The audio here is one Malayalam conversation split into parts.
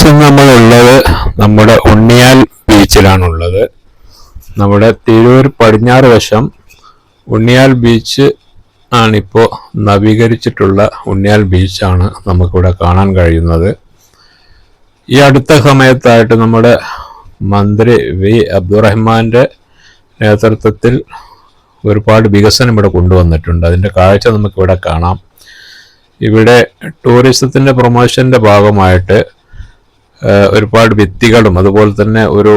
പ്രാവശ്യം നമ്മളുള്ളത് നമ്മുടെ ഉണ്ണിയാൽ ബീച്ചിലാണുള്ളത്. നമ്മുടെ തിരൂർ പടിഞ്ഞാറ് വശം ഉണ്ണിയാൽ ബീച്ച് ആണിപ്പോൾ നവീകരിച്ചിട്ടുള്ള ഉണ്ണിയാൽ ബീച്ചാണ് നമുക്കിവിടെ കാണാൻ കഴിയുന്നത്. ഈ അടുത്ത സമയത്തായിട്ട് നമ്മുടെ മന്ത്രി വി അബ്ദുറഹ്മാന്റെ നേതൃത്വത്തിൽ ഒരുപാട് വികസനം ഇവിടെ കൊണ്ടുവന്നിട്ടുണ്ട്. അതിന്റെ കാഴ്ച നമുക്കിവിടെ കാണാം. ഇവിടെ ടൂറിസത്തിന്റെ പ്രൊമോഷന്റെ ഭാഗമായിട്ട് ഒരുപാട് വ്യക്തികളും അതുപോലെ തന്നെ ഒരു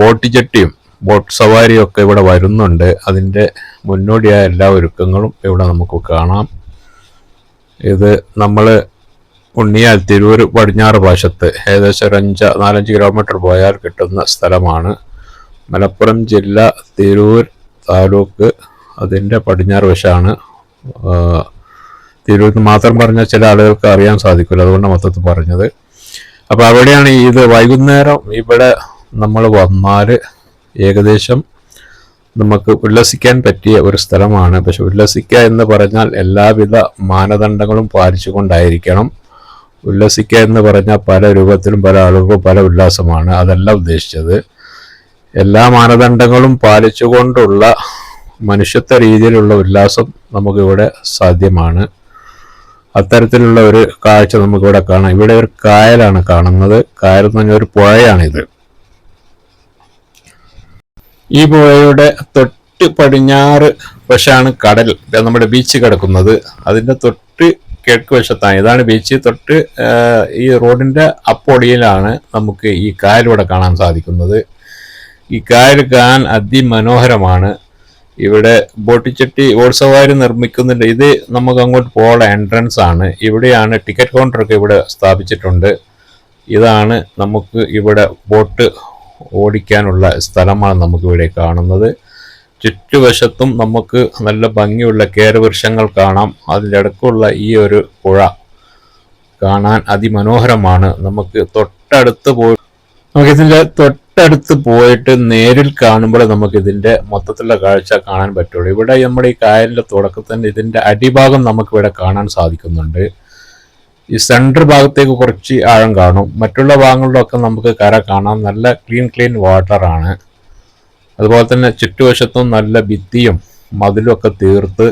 ബോട്ട് ജെട്ടിയും ബോട്ട് സവാരിയും ഒക്കെ ഇവിടെ വരുന്നുണ്ട്. അതിന്റെ മുന്നോടിയായ എല്ലാ ഒരുക്കങ്ങളും ഇവിടെ നമുക്ക് കാണാം. ഇത് നമ്മൾ ഉണ്ണിയാൽ തിരൂർ പടിഞ്ഞാറ് ഭാഷത്ത് ഏകദേശം ഒരു അഞ്ച് നാലഞ്ച് കിലോമീറ്റർ പോയാൽ കിട്ടുന്ന സ്ഥലമാണ്. മലപ്പുറം ജില്ല തിരൂർ താലൂക്ക് അതിന്റെ പടിഞ്ഞാറ് വശമാണ് തിരൂർ മാത്രം പറഞ്ഞാൽ ചില ആളുകൾക്ക് അറിയാൻ സാധിക്കില്ല അതുകൊണ്ട് മൊത്തത്തിൽ പറഞ്ഞത്. അപ്പോൾ അവിടെയാണ് ഇത് വൈകുന്നേരം ഇവിടെ നമ്മൾ വന്നാൽ ഏകദേശം നമുക്ക് ഉല്ലസിക്കാൻ പറ്റിയ ഒരു സ്ഥലമാണ്. പക്ഷെ ഉല്ലസിക്കുക എന്ന് പറഞ്ഞാൽ എല്ലാവിധ മാനദണ്ഡങ്ങളും പാലിച്ചുകൊണ്ടായിരിക്കണം ഉല്ലസിക്കുക എന്ന് പറഞ്ഞാൽ പല രൂപത്തിലും പല ആളുകൾക്കും പല ഉല്ലാസമാണ്. അതല്ല ഉദ്ദേശിച്ചത്. എല്ലാ മാനദണ്ഡങ്ങളും പാലിച്ചുകൊണ്ടുള്ള മനുഷ്യത്വ രീതിയിലുള്ള ഉല്ലാസം നമുക്കിവിടെ സാധ്യമാണ്. അത്തരത്തിലുള്ള ഒരു കാഴ്ച നമുക്കിവിടെ കാണാം. ഇവിടെ ഒരു കായലാണ് കാണുന്നത്. കായൽ എന്ന് പറഞ്ഞാൽ ഒരു പുഴയാണിത്. ഈ പുഴയുടെ തൊട്ട് പടിഞ്ഞാറ് വശമാണ് കടൽ. നമ്മുടെ ബീച്ച് കിടക്കുന്നത്. അതിന്റെ തൊട്ട് കിഴക്ക് വശത്താണ്. ഇതാണ് ബീച്ച് തൊട്ട് ഈ റോഡിന്റെ അപ്പൊടിയിലാണ് നമുക്ക് ഈ കായൽ ഇവിടെ കാണാൻ സാധിക്കുന്നത്. ഈ കായൽ കാണാൻ അതിമനോഹരമാണ്. ഇവിടെ ബോട്ടിച്ചട്ടി ഓട്സവാരി സവാരി നിർമ്മിക്കുന്നുണ്ട്. ഇത് നമുക്ക് അങ്ങോട്ട് പോകാനുള്ള എൻട്രൻസ് ആണ്. ഇവിടെയാണ് ടിക്കറ്റ് കൗണ്ടറൊക്കെ ഇവിടെ സ്ഥാപിച്ചിട്ടുണ്ട്. ഇതാണ് നമുക്ക് ഇവിടെ ബോട്ട് ഓടിക്കാനുള്ള സ്ഥലമാണ് നമുക്ക് ഇവിടെ കാണുന്നത്. ചുറ്റുവശത്തും നമുക്ക് നല്ല ഭംഗിയുള്ള കേരവൃക്ഷങ്ങൾ കാണാം. അതിലടക്കുള്ള ഈ ഒരു പുഴ കാണാൻ അതിമനോഹരമാണ്. നമുക്ക് തൊട്ടടുത്ത് പോയി നമുക്ക് ഇതിന്റെ തൊട്ടടുത്ത് പോയിട്ട് നേരിൽ കാണുമ്പോൾ നമുക്ക് ഇതിന്റെ മൊത്തത്തിലുള്ള കാഴ്ച കാണാൻ പറ്റുള്ളൂ. ഇവിടെ നമ്മുടെ ഈ കായലിന്റെ തുടക്കത്തിൽ ഇതിന്റെ അടിഭാഗം നമുക്ക് ഇവിടെ കാണാൻ സാധിക്കുന്നുണ്ട്. ഈ സെൻട്രൽ ഭാഗത്തേക്ക് കുറച്ച് ആഴം കാണും. മറ്റുള്ള ഭാഗങ്ങളിലൊക്കെ നമുക്ക് കര കാണാം. നല്ല ക്ലീൻ ക്ലീൻ വാട്ടർ ആണ്. അതുപോലെ തന്നെ ചുറ്റുവശത്തും നല്ല ഭിത്തിയും മതിലും ഒക്കെ തീർത്ത്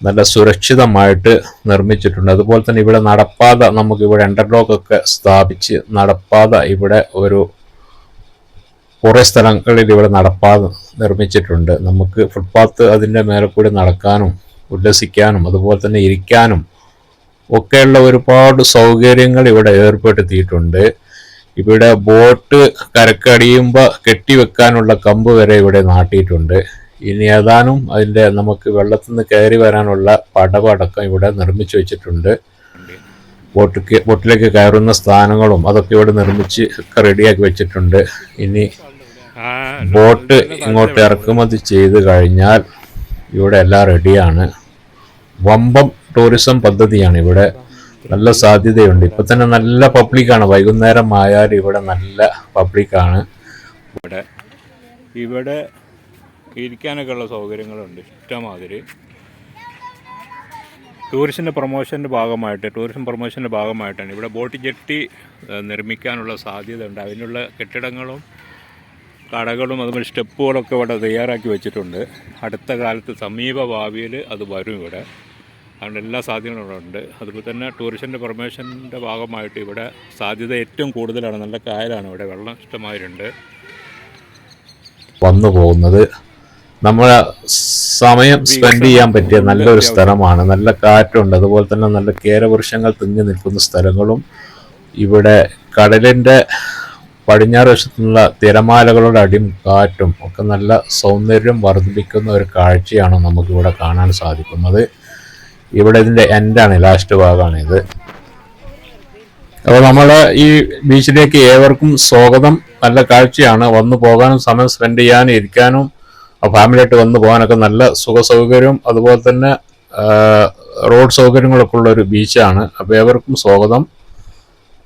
നല്ല സുരക്ഷിതമായിട്ട് നിർമ്മിച്ചിട്ടുണ്ട്. അതുപോലെ തന്നെ ഇവിടെ നടപ്പാത നമുക്ക് ഇവിടെ എന്റർലോക്ക് ഒക്കെ സ്ഥാപിച്ച് നടപ്പാത ഇവിടെ ഒരു കുറേ സ്ഥലങ്ങളിൽ ഇവിടെ നടപ്പാത നിർമ്മിച്ചിട്ടുണ്ട്. നമുക്ക് ഫുട്പാത്ത് അതിന്റെ മേലെ കൂടി നടക്കാനും ഉല്ലസിക്കാനും അതുപോലെ തന്നെ ഇരിക്കാനും ഒക്കെയുള്ള ഒരുപാട് സൗകര്യങ്ങൾ ഇവിടെ ഏർപ്പെടുത്തിയിട്ടുണ്ട്. ഇവിടെ ബോട്ട് കരക്കടിയുമ്പോൾ കെട്ടിവെക്കാനുള്ള കമ്പ് വരെ ഇവിടെ നാട്ടിയിട്ടുണ്ട്. ഇനി ഏതാനും അതിന്റെ നമുക്ക് വെള്ളത്തിൽ നിന്ന് കയറി വരാനുള്ള പടവടക്കം ഇവിടെ നിർമ്മിച്ചു വെച്ചിട്ടുണ്ട്. ബോട്ട് ബോട്ടിലേക്ക് കയറുന്ന സ്ഥാനങ്ങളും അതൊക്കെ ഇവിടെ നിർമ്മിച്ച് റെഡിയാക്കി വെച്ചിട്ടുണ്ട്. ഇനി ബോട്ട് ഇങ്ങോട്ട് ഇറക്കുമതി ചെയ്ത് കഴിഞ്ഞാൽ ഇവിടെ എല്ലാം റെഡിയാണ്. വമ്പം ടൂറിസം പദ്ധതിയാണ് ഇവിടെ. നല്ല സാധ്യതയുണ്ട്. ഇപ്പൊ തന്നെ നല്ല പബ്ലിക്കാണ് വൈകുന്നേരം ആയാൽ ഇവിടെ നല്ല പബ്ലിക്കാണ് ഇവിടെ ഇവിടെ ഇരിക്കാനൊക്കെ ഉള്ള സൗകര്യങ്ങളുണ്ട്. ഇഷ്ടമാതിരി. ടൂറിസ്റ്റിന്റെ പ്രൊമോഷന്റെ ഭാഗമായിട്ട് ടൂറിസം പ്രൊമോഷന്റെ ഭാഗമായിട്ടാണ് ഇവിടെ ബോട്ട് ജെട്ടി നിർമ്മിക്കാനുള്ള സാധ്യത ഉണ്ട് അതിനുള്ള കെട്ടിടങ്ങളും കടകളും അതുപോലെ സ്റ്റെപ്പുകളൊക്കെ ഇവിടെ തയ്യാറാക്കി വെച്ചിട്ടുണ്ട്. അടുത്ത കാലത്ത് സമീപ ഭാവിയിൽ അത് വരും ഇവിടെ. അതുകൊണ്ട് എല്ലാ സാധ്യതകളും ഇവിടെ ഉണ്ട്. അതുപോലെ തന്നെ ടൂറിസ്റ്റിന്റെ പെർമിഷന്റെ ഭാഗമായിട്ട് ഇവിടെ സാധ്യത ഏറ്റവും കൂടുതലാണ്. നല്ല കായലാണ് ഇവിടെ. വെള്ളം ഇഷ്ടമായിട്ടുണ്ട്. വന്നു പോകുന്നത്. നമ്മളെ സമയം സ്പെൻഡ് ചെയ്യാൻ പറ്റിയ നല്ലൊരു സ്ഥലമാണ്. നല്ല കാറ്റുണ്ട്. അതുപോലെ തന്നെ നല്ല കേരവൃക്ഷങ്ങൾ തിങ്ങി നിൽക്കുന്ന സ്ഥലങ്ങളും ഇവിടെ കടലിന്റെ പടിഞ്ഞാറ് വശത്തുള്ള തിരമാലകളുടെ അടിയും കാറ്റും ഒക്കെ നല്ല സൗന്ദര്യം വർദ്ധിപ്പിക്കുന്ന ഒരു കാഴ്ചയാണ് നമുക്കിവിടെ കാണാൻ സാധിക്കുന്നത്. ഇവിടെ ഇതിന്റെ എൻഡാണ് ലാസ്റ്റ് ഭാഗമാണ് ഇത്. അപ്പോൾ നമ്മൾ ഈ ബീച്ചിലേക്ക് ഏവർക്കും സ്വാഗതം. നല്ല കാഴ്ചയാണ്. വന്നു പോകാനും സമയം സ്പെൻഡ് ചെയ്യാനും ഇരിക്കാനും ഫാമിലിയായിട്ട് വന്നു പോകാനൊക്കെ നല്ല സുഖ സൗകര്യവും അതുപോലെ തന്നെ റോഡ് സൗകര്യങ്ങളൊക്കെ ഉള്ള ഒരു ബീച്ചാണ്. അപ്പോൾ ഏവർക്കും സ്വാഗതം.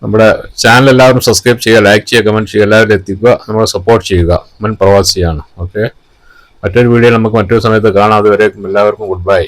നമ്മുടെ ചാനൽ എല്ലാവരും സബ്സ്ക്രൈബ് ചെയ്യുക ലൈക്ക് ചെയ്യുക കമന്റ് ചെയ്യുക എല്ലാവരും എത്തിക്കുക നമ്മളെ സപ്പോർട്ട് ചെയ്യുക. മൻ പ്രവാസിയാണ് ഓക്കെ മറ്റൊരു വീഡിയോ നമുക്ക് മറ്റൊരു സമയത്ത് കാണാം. അതുവരേക്കും എല്ലാവർക്കും ഗുഡ് ബൈ